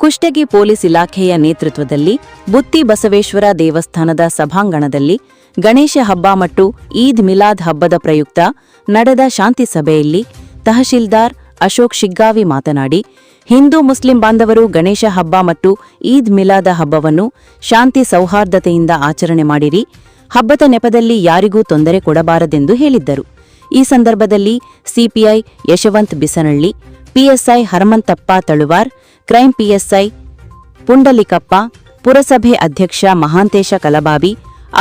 Kushtagi police ಇಲಾಖೆಯ ನೇತೃತ್ವದಲ್ಲಿ ಬುತ್ತಿ ಬಸವೇಶ್ವರ ದೇವಸ್ಥಾನದ ಸಭಾಂಗಣದಲ್ಲಿ ಗಣೇಶ ಹಬ್ಬ ಮತ್ತು ಈದ್ ಮಿಲಾದ್ ಹಬ್ಬದ ಪ್ರಯುಕ್ತ ನಡೆದ ಶಾಂತಿ ಸಭೆಯಲ್ಲಿ ತಹಶೀಲ್ದಾರ್ ಅಶೋಕ್ ಶಿಗ್ಗಾವಿ ಮಾತನಾಡಿ, ಹಿಂದೂ ಮುಸ್ಲಿಂ ಬಾಂಧವರು ಗಣೇಶ ಹಬ್ಬ ಮತ್ತು ಈದ್ ಮಿಲಾದ ಹಬ್ಬವನ್ನು ಶಾಂತಿ ಸೌಹಾರ್ದತೆಯಿಂದ ಆಚರಣೆ ಮಾಡಿರಿ, ಹಬ್ಬದ ನೆಪದಲ್ಲಿ ಯಾರಿಗೂ ತೊಂದರೆ ಕೊಡಬಾರದೆಂದು ಹೇಳಿದ್ದರು. ಈ ಸಂದರ್ಭದಲ್ಲಿ CPI Yashwant Bisanalli PSI Haramantappa Taluvar, crime PSI Pundalikappa, ಪುರಸಭೆ ಅಧ್ಯಕ್ಷ ಮಹಾಂತೇಶ ಕಲಬಾಬಿ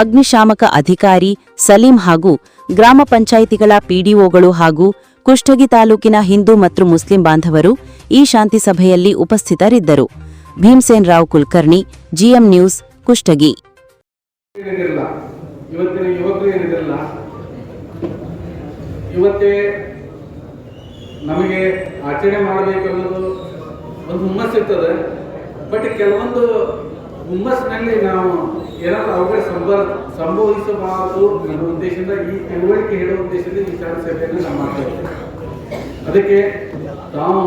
ಅಗ್ನಿಶಾಮಕ ಅಧಿಕಾರಿ ಸಲೀಂ ಹಾಗೂ ಗ್ರಾಮ ಪಂಚಾಯಿತಿಗಳ ಪಿಡಿಒಗಳು ಹಾಗೂ ಕುಷ್ಟಗಿ ತಾಲೂಕಿನ ಹಿಂದೂ ಮತ್ತು ಮುಸ್ಲಿಂ ಬಾಂಧವರು ಈ ಶಾಂತಿ ಸಭೆಯಲ್ಲಿ ಉಪಸ್ಥಿತರಿದ್ದರು. Bhimsen Rao Kulkarni, GM news, Kushtagi. ಇವತ್ತೇ ನಮಗೆ ಆಚರಣೆ ಮಾಡಬೇಕು ಅನ್ನೋದು ಒಂದು ಹುಮ್ಮಸ್ಸಿರ್ತದೆ ಬಟ್ ಕೆಲವೊಂದು ಹುಮ್ಮಸ್ನಲ್ಲಿ ನಾವು ಏನಾದರೂ ಅವುಗಳ ಸಂಭ ಸಂಭವಿಸಬಾರದು ಅನ್ನೋ ಉದ್ದೇಶದಿಂದ ಈ ತಿಳುವಳಿಕೆ ಹೇಳೋ ಉದ್ದೇಶದಿಂದ ವಿಚಾರ ಸಭೆಯನ್ನು ನಾವು ಮಾಡ್ತಾ ಇದ್ದೇವೆ. ಅದಕ್ಕೆ ತಾವು,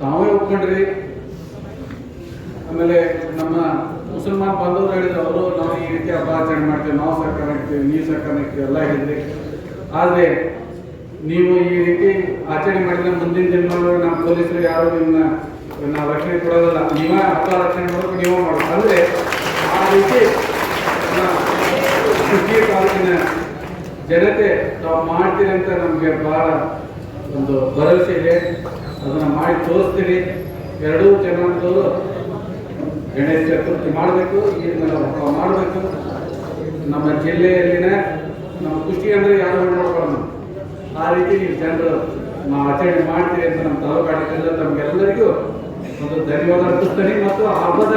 ತಾವೇ ಒಪ್ಕೊಂಡ್ರಿ. ಆಮೇಲೆ ನಮ್ಮ ಮುಸಲ್ಮಾನ್ ಬಾಂಧವರು ಹೇಳಿದ್ರು, ಅವರು ನಾವು ಈ ರೀತಿ ಹಬ್ಬ ಆಚರಣೆ ಮಾಡ್ತೇವೆ, ನಾವು ಸರ್ಕಾರ ಇರ್ತೇವೆ ನೀವು ಸರ್ಕಾರ ಇರ್ತೀವಿ ಎಲ್ಲ ಹೇಳಿದ್ರಿ. ಆದರೆ ನೀವು ಈ ರೀತಿ ಆಚರಣೆ ಮಾಡಿದ್ರೆ ಮುಂದಿನ ಜನ್ಮಗಳು ನಮ್ಮ ಪೊಲೀಸರು ಯಾರು ನಿಮ್ಮ ನಾವು ರಕ್ಷಣೆ ಕೊಡೋದಲ್ಲ. ನೀವೇ ಹಬ್ಬ ರಕ್ಷಣೆ ಮಾಡೋಕೆ ನೀವೇ ಮಾಡೋದು. ಅಂದರೆ ಆ ರೀತಿ ಕೃಷಿ ತಾಲೂಕಿನ ಜನತೆ ತಾವು ಮಾಡ್ತೀರಿ ಅಂತ ನಮಗೆ ಭಾಳ ಒಂದು ಭರವಸೆ ಇದೆ. ಅದನ್ನು ಮಾಡಿ ತೋರಿಸ್ತೀರಿ. ಎರಡೂ ಜನಾಂಗದವರು ಗಣೇಶ ಚತುರ್ಥಿ ಮಾಡಬೇಕು ಈಗ ಹಬ್ಬ ಮಾಡಬೇಕು. ನಮ್ಮ ಜಿಲ್ಲೆಯಲ್ಲಿನ ನಮ್ಮ ಖುಷಿ ಅಂದರೆ ಯಾರು ನೋಡ್ಬಾರ್ದು ಆ ರೀತಿ ನೀವು ಜನರು ನಾವು ಆಚರಣೆ ಮಾಡ್ತೀವಿ ಅಂತ ನಮ್ಮ ತಾಲೂಕಾಡಳಿತ ತಮಗೆಲ್ಲರಿಗೂ ಒಂದು ಧನ್ಯವಾದ ಅರ್ಪಿಸ್ತೇನೆ ಮತ್ತು ಹಬ್ಬದ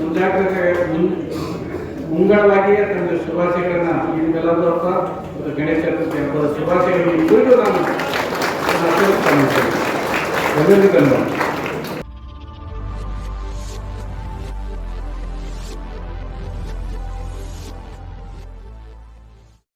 ಮುಂಜಾಗ್ರತೆ ಮುಂಗಡವಾಗಿಯೇ ತಮಗೆ ಶುಭಾಶಯಗಳನ್ನ ಹಬ್ಬ ಮತ್ತು ಗಣೇಶ ಚತುರ್ಥಿ ಹಬ್ಬದ ಶುಭಾಶಯಗಳನ್ನು ಕುರಿತು ನಾನು ನಾನು ಎಲ್ಲರಿಗೂ ಧನ್ಯವಾದ